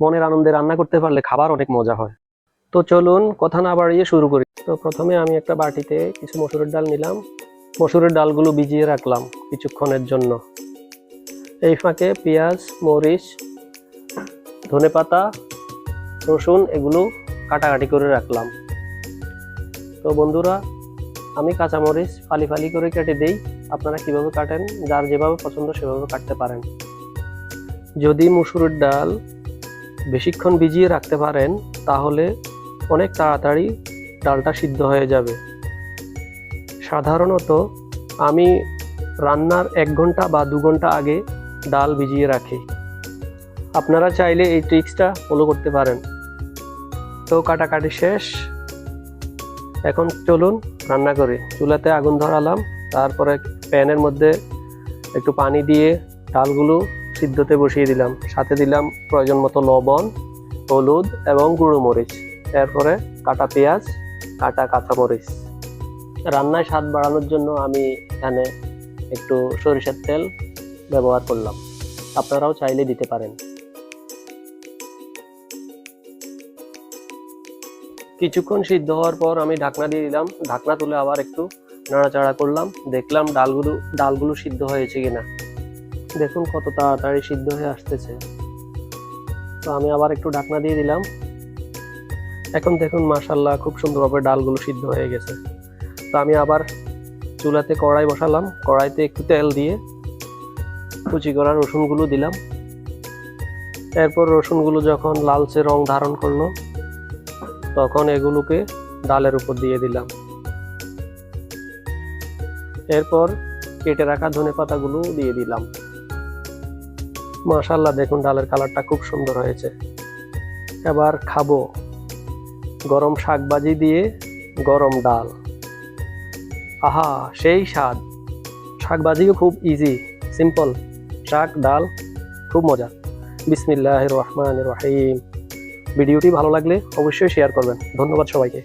মনের আনন্দে রান্না করতে পারলে খাবার অনেক মজা হয়। তো চলুন কথা না বাড়িয়ে শুরু করি। তো প্রথমে আমি একটা বাটিতে কিছু মসুরের ডাল নিলাম। মসুরের ডালগুলো ভিজিয়ে রাখলাম কিছুক্ষণের জন্য। এই ফাঁকে পেঁয়াজ, মরিচ ধনেপাতা রসুন এগুলো কাটাকাটি করে রাখলাম। তো বন্ধুরা, আমি কাঁচামরিচ ফালি ফালি করে কেটে দেই। আপনারা কীভাবে কাটেন, যার যেভাবে পছন্দ সেভাবে কাটতে পারেন। যদি মুসুরের ডাল বেশিক্ষণ ভিজিয়ে রাখতে পারেন, তাহলে অনেক তাড়াতাড়ি ডালটা সিদ্ধ হয়ে যাবে। সাধারণত আমি রান্নার এক ঘণ্টা বা দু ঘণ্টা আগে ডাল ভিজিয়ে রাখি। আপনারা চাইলে এই ট্রিক্সটা ফলো করতে পারেন। তো কাটাকাটি শেষ। এখন চলুন রান্না করি। চুলাতে আগুন ধরালাম, তারপরে প্যানের মধ্যে একটু পানি দিয়ে ডালগুলো সিদ্ধতে বসিয়ে দিলাম। সাথে দিলাম প্রয়োজন মতো লবণ, হলুদ এবং গুঁড়ো মরিচ। এরপরে কাটা পেঁয়াজ, কাটা কাঁচামরিচ। রান্নায় স্বাদ বাড়ানোর জন্য আমি এখানে একটু সরিষার তেল ব্যবহার করলাম। আপনারাও চাইলে দিতে পারেন। কিছুক্ষণ সিদ্ধ হওয়ার পর আমি ঢাকনা দিয়ে দিলাম। ঢাকনা তুলে আবার একটু নাড়াচাড়া করলাম। দেখলাম ডালগুলো ডালগুলো সিদ্ধ হয়েছে কিনা। দেখুন কত তাড়াতাড়ি সিদ্ধ হয়ে আসতেছে। তো আমি আবার একটু ঢাকনা দিয়ে দিলাম। এখন দেখুন মাশাল্লাহ খুব সুন্দরভাবে ডালগুলো সিদ্ধ হয়ে গেছে। তো আমি আবার চুলাতে কড়াই বসালাম। কড়াইতে একটু তেল দিয়ে কুচি করা রসুনগুলো দিলাম। এরপর রসুনগুলো যখন লালচে রং ধারণ করল, তখন এগুলোকে ডালের উপর দিয়ে দিলাম। এরপর কেটে রাখা ধনে পাতাগুলো দিয়ে দিলাম। মাশাল্লাহ দেখুন ডালের কালারটা খুব সুন্দর হয়েছে। এবার খাব গরম শাক ভাজি দিয়ে গরম ডাল। আহা, সেই স্বাদ। শাক ভাজিও খুব ইজি সিম্পল শাক, ডাল, খুব মজা। বিসমিল্লাহ রহমান রহিম। ভিডিওটি ভালো লাগলে অবশ্যই শেয়ার করবেন। ধন্যবাদ সবাইকে।